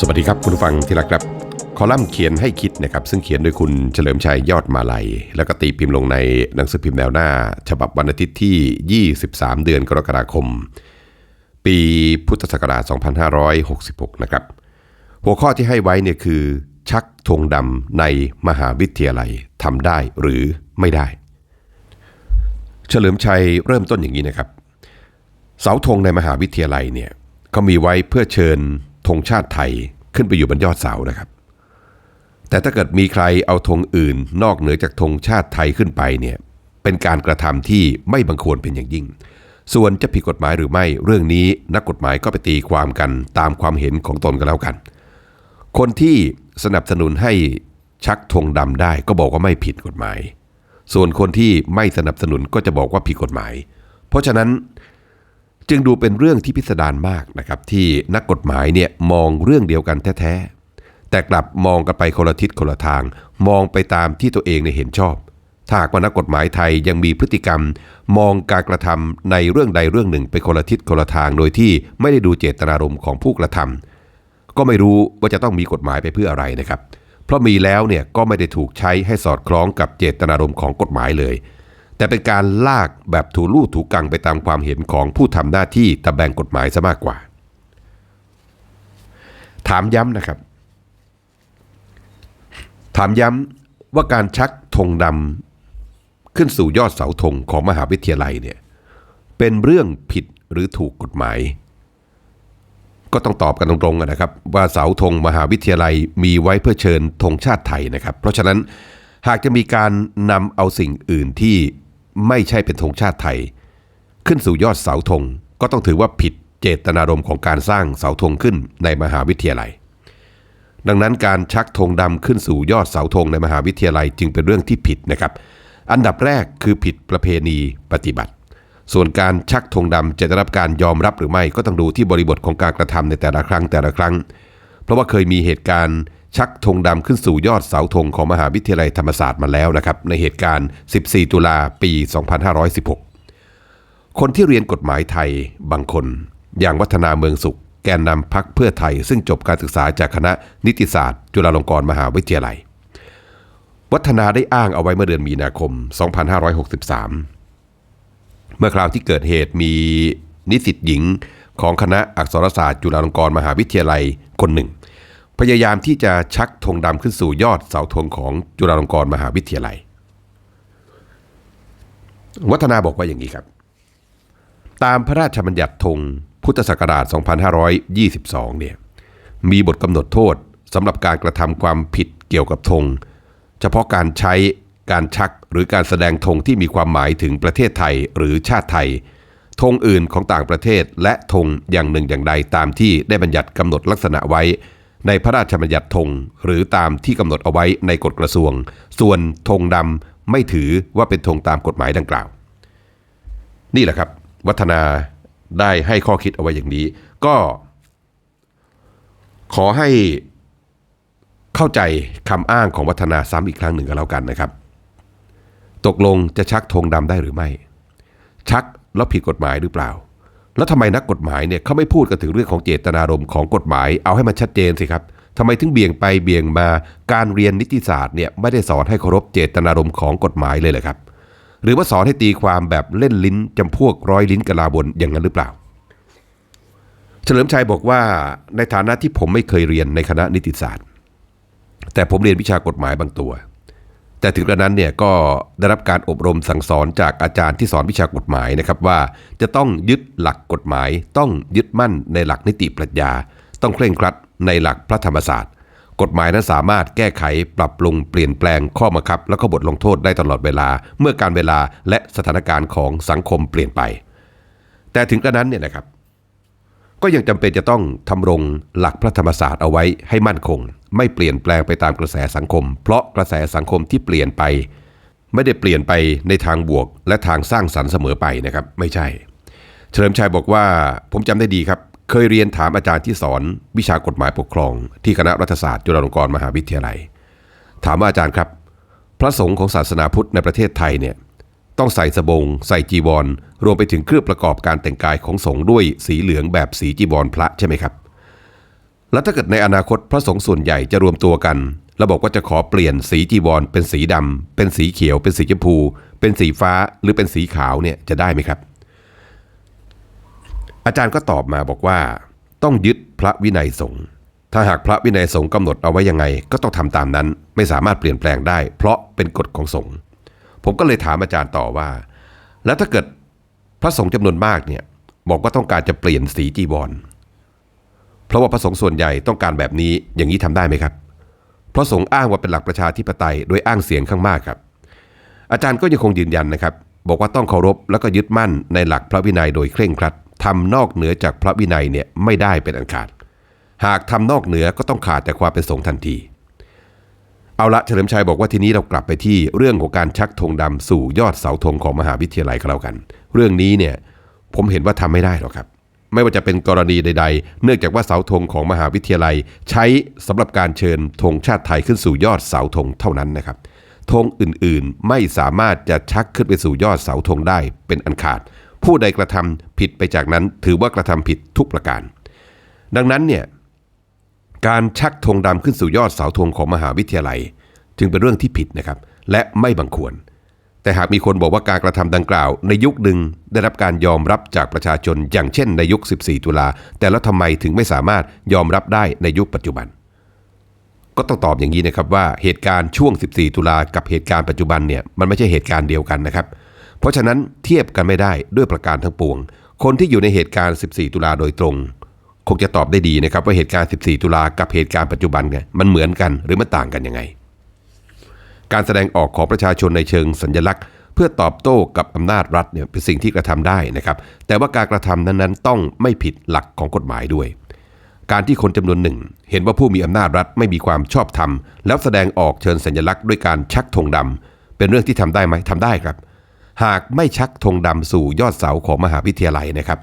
สวัสดีครับคุณผู้ฟังที่รักครับ คอลัมน์เขียนให้คิดนะครับ ซึ่งเขียนโดยคุณเฉลิมชัยยอดมาลัย แล้วก็ตีพิมพ์ลงในหนังสือพิมพ์แนวหน้า ฉบับวันอาทิตย์ที่ 23 เดือนกรกฎาคม ปีพุทธศักราช 2566 นะครับ หัวข้อที่ให้ไว้เนี่ยคือ ชักธงดำในมหาวิทยาลัยทำได้หรือไม่ได้ เฉลิมชัยเริ่มต้นอย่างนี้นะครับ เสาธงในมหาวิทยาลัยเนี่ยเขามีไว้เพื่อเชิญ ธงชาติไทยขึ้นไปอยู่บนยอดเสานะครับ แต่ถ้าเกิดมีใครเอาธงอื่น นอกเหนือจากธงชาติไทยขึ้นไปเนี่ยเป็นการกระทำที่ไม่บังควรเป็นอย่างยิ่ง ส่วนจะผิดกฎหมายหรือไม่เรื่องนี้นักกฎหมายก็ไปตีความกันตามความเห็นของตนกันแล้วกัน คนที่สนับสนุนให้ชักธงดำได้ก็บอกว่าไม่ผิดกฎหมาย ส่วนคนที่ไม่สนับสนุนก็จะบอกว่าผิดกฎหมาย เพราะฉะนั้น จึงดูเป็นเรื่องที่พิสดารมากนะครับที่นักกฎหมายเนี่ยมองเรื่องเดียวกันแท้ๆ แต่กลับมองกันไปคนละทิศคนละทาง มองไปตามที่ตัวเองเนี่ยเห็นชอบ ถ้าหากว่านักกฎหมายไทยยังมีพฤติกรรม มองการกระทำในเรื่องใดเรื่องหนึ่งไปคนละทิศคนละทาง โดยที่ไม่ได้ดูเจตนารมณ์ของผู้กระทำก็ไม่รู้ว่าจะต้องมีกฎหมายไปเพื่ออะไรนะครับ เพราะมีแล้วเนี่ยก็ไม่ได้ถูกใช้ให้สอดคล้องกับเจตนารมณ์ของกฎหมายเลย แต่เป็นการลากแบบถูลู่ถูกังไปตามความเห็นของผู้ทำหน้าที่ตะแบงกฎหมายซะมากกว่า ถามย้ำนะครับ ถามย้ำว่าการชักธงดำขึ้นสู่ยอดเสาธงของมหาวิทยาลัยเนี่ยเป็นเรื่องผิดหรือถูกกฎหมาย ก็ต้องตอบกันตรงๆนะครับ ว่าเสาธงมหาวิทยาลัยมีไว้เพื่อเชิญธงชาติไทยนะครับ เพราะฉะนั้นหากจะมีการนำเอาสิ่งอื่นที่ ไม่ใช่เป็นธงชาติไทย ขึ้นสู่ยอดเสาธงก็ต้องถือว่าผิดเจตนารมณ์ของการสร้างเสาธงขึ้นในมหาวิทยาลัย ดังนั้นการชักธงดำขึ้นสู่ยอดเสาธงในมหาวิทยาลัยจึงเป็นเรื่องที่ผิดนะครับ อันดับแรกคือผิดประเพณีปฏิบัติ ส่วนการชักธงดำจะได้รับการยอมรับหรือไม่ก็ต้องดูที่บริบทของการกระทำในแต่ละครั้งแต่ละครั้ง เพราะว่าเคยมีเหตุการณ์ ชักธงดำขึ้นสู่ยอดเสาธงของมหาวิทยาลัยธรรมศาสตร์มาแล้วนะครับในเหตุการณ์ 14 ตุลาปี 2516 คนที่เรียนกฎหมายไทยบางคน อย่างวัฒนาเมืองสุข แกนนำพักเพื่อไทย ซึ่งจบการศึกษาจากคณะนิติศาสตร์ จุฬาลงกรณ์มหาวิทยาลัย วัฒนาได้อ้างเอาไว้เมื่อเดือนมีนาคม 2563 เมื่อคราวที่เกิดเหตุมีนิสิตหญิงของคณะอักษรศาสตร์ จุฬาลงกรณ์มหาวิทยาลัยคนหนึ่ง พยายามที่จะชักธงดำขึ้นสู่ยอดเสาธงของจุฬาลงกรณ์มหาวิทยาลัย วัฒนาบอกว่าอย่างนี้ครับ ตามพระราชบัญญัติธงพุทธศักราช 2522 เนี่ยมีบทกำหนดโทษสำหรับการกระทำความผิดเกี่ยวกับธง เฉพาะการใช้การชักหรือการแสดงธงที่มีความหมายถึงประเทศไทยหรือชาติไทยธงอื่นของต่างประเทศและธงอย่างหนึ่งอย่างใดตามที่ได้บัญญัติกำหนดลักษณะไว้ ในพระราชบัญญัติธงหรือตามที่กำหนดเอาไว้ในกฎกระทรวง ส่วนธงดำไม่ถือว่าเป็นธงตามกฎหมายดังกล่าว นี่แหละครับ วัฒนาได้ให้ข้อคิดเอาไว้อย่างนี้ ก็ ขอให้เข้าใจคำอ้างของวัฒนาซ้ำอีกครั้งหนึ่งก็แล้วกันนะครับ ตกลงจะชักธงดำได้หรือไม่ ชักแล้วผิดกฎหมายหรือเปล่า แล้วทำไมนักกฎหมายเนี่ยเขาไม่พูดกันถึงเรื่องของเจตนารมณ์ของกฎหมายเอาให้มันชัดเจนสิครับทำไมถึงเบี่ยงไปเบี่ยงมาการเรียนนิติศาสตร์เนี่ยไม่ได้สอนให้เคารพเจตนารมณ์ของกฎหมายเลยเหรอครับ หรือว่าสอนให้ตีความแบบเล่นลิ้นจำพวกร้อยลิ้นกะลาบนอย่างนั้นหรือเปล่า เฉลิมชัยบอกว่าในฐานะที่ผมไม่เคยเรียนในคณะนิติศาสตร์ แต่ผมเรียนวิชากฎหมายบางตัว แต่ถึงกระนั้นเนี่ยก็ได้รับการอบรมสั่งสอนจากอาจารย์ที่สอนวิชากฎหมายนะครับว่า จะต้องยึดหลักกฎหมาย ต้องยึดมั่นในหลักนิติปรัชญา ต้องเคร่งครัดในหลักพระธรรมศาสตร์ กฎหมายนั้นสามารถแก้ไขปรับปรุงเปลี่ยนแปลงข้อบังคับ แล้วก็บทลงโทษได้ตลอดเวลา เมื่อการเวลาและสถานการณ์ของสังคมเปลี่ยนไป แต่ถึงกระนั้นเนี่ยนะครับ ก็ยังจำเป็นจะต้องทำรงหลักพระธรรมศาสตร์เอาไว้ให้มั่นคง ไม่เปลี่ยนแปลงไปตามกระแสสังคม เพราะกระแสสังคมที่เปลี่ยนไป ไม่ได้เปลี่ยนไปในทางบวก และทางสร้างสรรค์เสมอไปนะครับไม่ใช่ เฉลิมชัยบอกว่าผมจำได้ดีครับ เคยเรียนถามอาจารย์ที่สอนวิชากฎหมายปกครอง ที่คณะรัฐศาสตร์จุฬาลงกรณ์มหาวิทยาลัย ถามว่าอาจารย์ครับ พระสงฆ์ของศาสนาพุทธในประเทศไทยเนี่ย ต้องใส่สบง ใส่จีวร รวมไปถึงเครื่องประกอบการแต่งกายของสงฆ์ด้วยสีเหลืองแบบสีจีวรพระใช่ไหมครับ แล้วถ้าเกิดในอนาคตพระสงฆ์ส่วนใหญ่จะรวมตัวกันแล้วบอกว่าจะขอเปลี่ยนสีจีวร เป็นสีดำเป็นสีเขียว เป็นสีชมพู เป็นสีฟ้าหรือเป็นสีขาวเนี่ยจะได้ไหมครับ อาจารย์ก็ตอบมาบอกว่า ต้องยึดพระวินัยสงฆ์ถ้าหากพระวินัยสงฆ์กำหนดเอาไว้ยังไง ก็ต้องทำตามนั้น ไม่สามารถเปลี่ยนแปลงได้ เพราะเป็นกฎของสงฆ์ ผมก็เลยถามอาจารย์ต่อว่า แล้วถ้าเกิดพระสงฆ์จำนวนมากเนี่ยบอกว่าต้องการจะเปลี่ยนสีจีวรเพราะว่าพระสงฆ์ส่วนใหญ่ต้องการแบบนี้อย่างนี้ทำได้ไหมครับ พระสงฆ์อ้างว่าเป็นหลักประชาธิปไตยโดยอ้างเสียงข้างมากครับ อาจารย์ก็ยังคงยืนยันนะครับ บอกว่าต้องเคารพแล้วก็ยึดมั่นในหลักพระวินัยโดยเคร่งครัดทำนอกเหนือจากพระวินัยเนี่ยไม่ได้เป็นอันขาด หากทำนอกเหนือก็ต้องขาดจากความเป็นสงฆ์ทันที เอาละเฉลิมชัยบอกว่าทีนี้เรากลับไปที่เรื่องของการชักธงดำสู่ยอดเสาธงของมหาวิทยาลัยก็แล้วกัน เรื่องนี้เนี่ยผมเห็นว่าทำไม่ได้หรอกครับ ไม่ว่าจะเป็นกรณีใด ๆ เนื่องจากว่าเสาธงของมหาวิทยาลัย ใช้สำหรับการเชิญธงชาติไทยขึ้นสู่ยอดเสาธงเท่านั้นนะครับธงอื่นๆ ไม่สามารถจะชักขึ้นไปสู่ยอดเสาธงได้เป็นอันขาด ผู้ใดกระทำผิดไปจากนั้น ถือว่ากระทำผิดทุกประการ ดังนั้นเนี่ย การชักธงดำขึ้นสู่ยอดเสาธงของมหาวิทยาลัย จึงเป็นเรื่องที่ผิดนะครับ และไม่บังควร แต่หากมีคนบอกว่าการกระทำดังกล่าว ในยุคหนึ่งได้รับการยอมรับจากประชาชน อย่างเช่นในยุค 14 ตุลา แต่แล้วทำไมถึงไม่สามารถยอมรับได้ในยุคปัจจุบัน ก็ต้องตอบอย่างนี้นะครับว่าเหตุการณ์ช่วง 14 ตุลากับเหตุการณ์ปัจจุบันเนี่ยมันไม่ใช่เหตุการณ์เดียวกันนะครับ เพราะฉะนั้นเทียบกันไม่ได้ด้วยประการทั้งปวง คนที่อยู่ในเหตุการณ์ 14 ตุลาโดยตรง คงจะตอบได้ดีนะครับว่าเหตุการณ์ 14 ตุลากับเหตุการณ์ปัจจุบันไงมันเหมือนกันหรือมันต่างกันยังไง การแสดงออกของประชาชนในเชิงสัญลักษณ์ เพื่อตอบโต้กับอำนาจรัฐเนี่ยเป็นสิ่งที่กระทำได้นะครับ แต่ว่าการกระทำนั้นๆ ต้องไม่ผิดหลักของกฎหมายด้วย การที่คนจำนวนหนึ่ง เห็นว่าผู้มีอำนาจรัฐไม่มีความชอบธรรม แล้วแสดงออกเชิญสัญลักษณ์ด้วยการชักธงดำเป็นเรื่องที่ทำได้ไหมทำได้ครับ หากไม่ชักธงดำสู่ยอดเสาของมหาวิทยาลัยนะครับ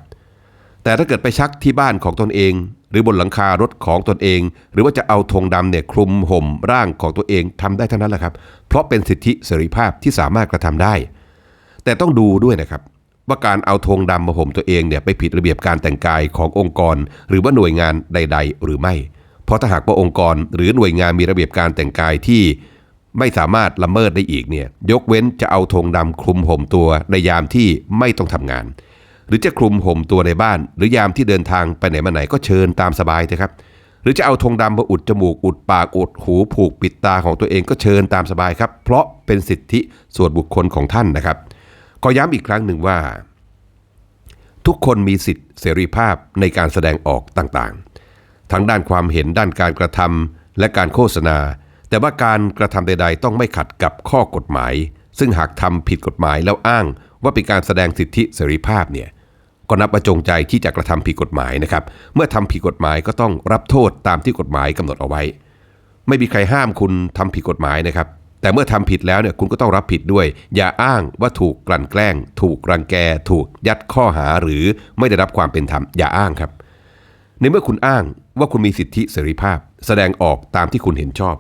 แต่ถ้าเกิดไปชักที่บ้านของตนเอง หรือบนหลังคารถของตนเอง หรือว่าจะเอาธงดำเนี่ยคลุมห่มร่างของตัวเองทำได้เท่านั้นแหละครับ เพราะเป็นสิทธิเสรีภาพที่สามารถกระทำได้ แต่ต้องดูด้วยนะครับว่าการเอาธงดำมาห่มตัวเองเนี่ยไปผิดระเบียบการแต่งกายขององค์กร หรือว่าหน่วยงานใด ๆ หรือไม่ เพราะถ้าหากว่าองค์กร หรือหน่วยงานมีระเบียบการแต่งกายที่ไม่สามารถละเมิดได้อีกเนี่ยยกเว้นจะเอาธงดำคลุมห่มตัวในยามที่ไม่ต้องทำงาน รือจะคลุมห่มตัวในบ้าน หรือยามที่เดินทางไปไหนมาไหนก็เชิญตามสบายเถอะครับ หรือจะเอาธงดำมาอุดจมูกอุดปากอุดหูผูกปิดตาของตัวเองก็เชิญตามสบายครับ เพราะเป็นสิทธิส่วนบุคคลของท่านนะครับ ก็ย้ำอีกครั้งหนึ่งว่า ทุกคนมีสิทธิเสรีภาพในการแสดงออกต่างๆ ทั้งด้านความเห็นด้านการกระทำและการโฆษณา แต่ว่าการกระทำใด ๆ ต้องไม่ขัดกับข้อกฎหมาย ซึ่งหากทำผิดกฎหมายแล้วอ้างว่าเป็นการแสดงสิทธิเสรีภาพเนี่ย ก็นับว่าจงใจที่จะกระทำผิดกฎหมายนะครับ เมื่อทำผิดกฎหมายก็ต้องรับโทษตามที่กฎหมายกำหนดเอาไว้ ไม่มีใครห้ามคุณทำผิดกฎหมายนะครับ แต่เมื่อทำผิดแล้วเนี่ยคุณก็ต้องรับผิดด้วย อย่าอ้างว่าถูกกลั่นแกล้ง ถูกรังแก ถูกยัดข้อหาหรือไม่ได้รับความเป็นธรรมอย่าอ้างครับ ในเมื่อคุณอ้างว่าคุณมีสิทธิเสรีภาพ แสดงออกตามที่คุณเห็นชอบ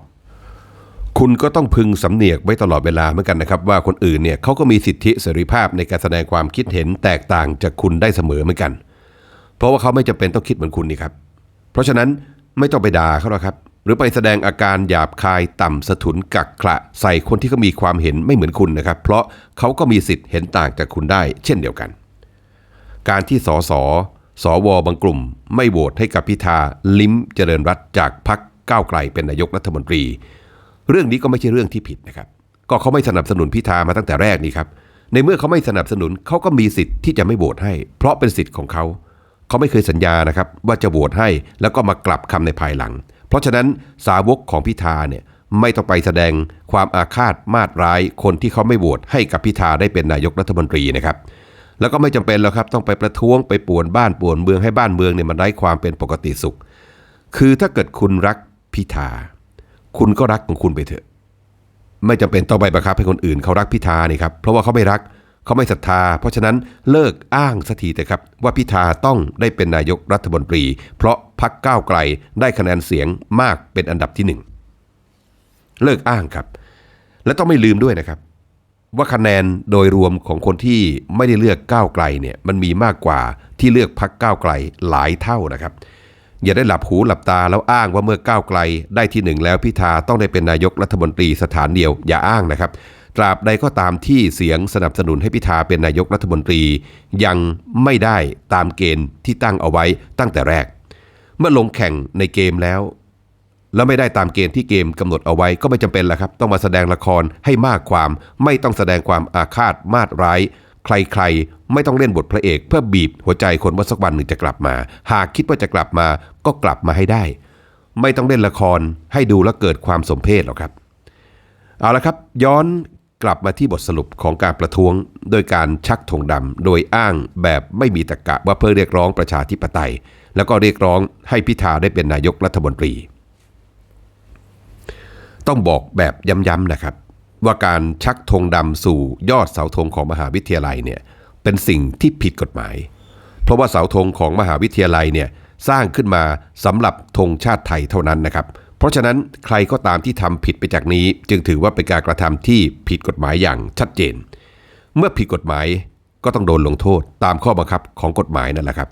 คุณก็ต้องพึงสำเนียกไว้ตลอดเวลาเหมือนกันนะครับ ว่าคนอื่นเนี่ยเขาก็มีสิทธิเสรีภาพในการแสดงความคิดเห็นแตกต่างจากคุณได้เสมอเหมือนกัน เพราะว่าเขาไม่จำเป็นต้องคิดเหมือนคุณนี่ครับ เพราะฉะนั้นไม่ต้องไปด่าเขาหรอกครับ หรือไปแสดงอาการหยาบคายต่ำสะทุนกักขระใส่คนที่เขามีความเห็นไม่เหมือนคุณนะครับ เพราะเขาก็มีสิทธิ์เห็นต่างจากคุณได้ เช่นเดียวกัน การที่สสสวบางกลุ่ม ไม่โหวตให้กับพิธาลิ้มเจริญรัตจากพรรคก้าวไกลเป็นนายกรัฐมนตรี เรื่องนี้ก็ไม่ใช่เรื่องที่ผิดนะครับ ก็เขาไม่สนับสนุนพิธามาตั้งแต่แรกนี่ครับ ในเมื่อเขาไม่สนับสนุนเขาก็มีสิทธิ์ที่จะไม่โหวตให้ เพราะเป็นสิทธิ์ของเขา เขาไม่เคยสัญญานะครับว่าจะโหวตให้แล้วก็มากลับคำในภายหลัง เพราะฉะนั้นสาวกของพิธาเนี่ยไม่ต้องไปแสดงความอาฆาตมาดร้าย คนที่เขาไม่โหวตให้กับพิธาได้เป็นนายกรัฐมนตรีนะครับ แล้วก็ไม่จำเป็นแล้วครับต้องไปประท้วงไปป่วนบ้านป่วนเมืองให้บ้านเมืองเนี่ยมันไร้ความเป็นปกติสุข คือถ้าเกิดคุณรักพิธา คุณก็รักของคุณไปเถอะ ไม่จำเป็นต้องไปบังคับให้คนอื่นเขารักพิธานี่ครับ เพราะว่าเขาไม่รักเขาไม่ศรัทธา เพราะฉะนั้นเลิกอ้างสักทีแต่ครับ ว่าพิธาต้องได้เป็นนายกรัฐมนตรี เพราะพักก้าวไกลได้คะแนนเสียงมากเป็นอันดับที่หนึ่งเลิกอ้างครับ และต้องไม่ลืมด้วยนะครับ ว่าคะแนนโดยรวมของคนที่ไม่ได้เลือกก้าวไกลเนี่ยมันมีมากกว่าที่เลือกพักก้าวไกลหลายเท่านะครับ อย่าได้หลับหูหลับตาแล้วอ้างว่าเมื่อก้าวไกล ได้ที่หนึ่งแล้วพิธาต้องได้เป็นนายกรัฐมนตรีสถานเดียว อย่าอ้างนะครับ ตราบใดก็ตามที่เสียงสนับสนุนให้พิธาเป็นนายกรัฐมนตรี ยังไม่ได้ตามเกณฑ์ที่ตั้งเอาไว้ตั้งแต่แรก เมื่อลงแข่งในเกมแล้ว แล้วไม่ได้ตามเกณฑ์ที่เกมกำหนดเอาไว้ก็ไม่จำเป็นละครับ ต้องมาแสดงละครให้มากความ ไม่ต้องแสดงความอาฆาตมาดร้าย ใครๆ ไม่ต้องเล่นบทพระเอก เพื่อบีบหัวใจคนว่าสักวันหนึ่งจะกลับมา หากคิดว่าจะกลับมาก็กลับมาให้ได้ ไม่ต้องเล่นละครให้ดูแล้วเกิดความสมเพชหรอกครับ เอาละครับ ย้อนกลับมาที่บทสรุปของการประท้วง โดยการชักธงดำโดยอ้างแบบไม่มีตะกะว่าเพื่อเรียกร้องประชาธิปไตย แล้วก็เรียกร้องให้พิธาได้เป็นนายกรัฐมนตรี ต้องบอกแบบย้ำๆนะครับ ว่าการชักธงดำสู่ยอดเสาธงของมหาวิทยาลัยเนี่ยเป็นสิ่งที่ผิดกฎหมาย เพราะว่าเสาธงของมหาวิทยาลัยเนี่ยสร้างขึ้นมาสำหรับธงชาติไทยเท่านั้นนะครับ เพราะฉะนั้นใครก็ตามที่ทำผิดไปจากนี้ จึงถือว่าเป็นการกระทำที่ผิดกฎหมายอย่างชัดเจน เมื่อผิดกฎหมายก็ต้องโดนลงโทษตามข้อบังคับของกฎหมายนั่นแหละครับ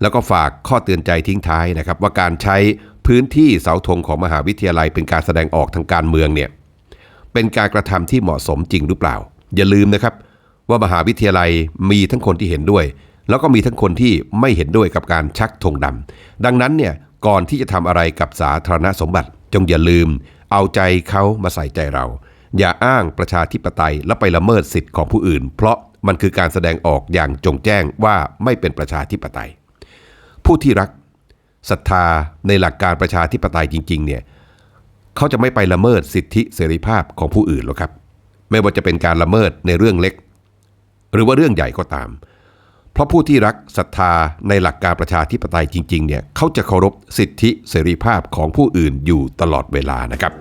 แล้วก็ฝากข้อเตือนใจทิ้งท้ายนะครับ ว่าการใช้พื้นที่เสาธงของมหาวิทยาลัยเป็นการแสดงออกทางการเมืองเนี่ย เป็นการกระทำที่เหมาะสมจริงหรือเปล่า อย่าลืมนะครับ ว่ามหาวิทยาลัยมีทั้งคนที่เห็นด้วย แล้วก็มีทั้งคนที่ไม่เห็นด้วยกับการชักธงดำดังนั้นเนี่ยก่อนที่จะทำอะไรกับสาธารณสมบัติ จงอย่าลืม เอาใจเขามาใส่ใจเรา อย่าอ้างประชาธิปไตยแล้วไปละเมิดสิทธิ์ของผู้อื่น เพราะมันคือการแสดงออกอย่างจงแจ้งว่าไม่เป็นประชาธิปไตย ผู้ที่รักศรัทธาในหลักการประชาธิปไตยจริงๆเนี่ย เขาจะไม่ไปละเมิดสิทธิเสรีภาพของผู้อื่นหรอกครับ ไม่ว่าจะเป็นการละเมิดในเรื่องเล็ก หรือว่าเรื่องใหญ่ก็ตาม เพราะผู้ที่รักศรัทธาในหลักการประชาธิปไตยจริงๆเนี่ยเขาจะเคารพสิทธิเสรีภาพของผู้อื่นอยู่ตลอดเวลานะครับ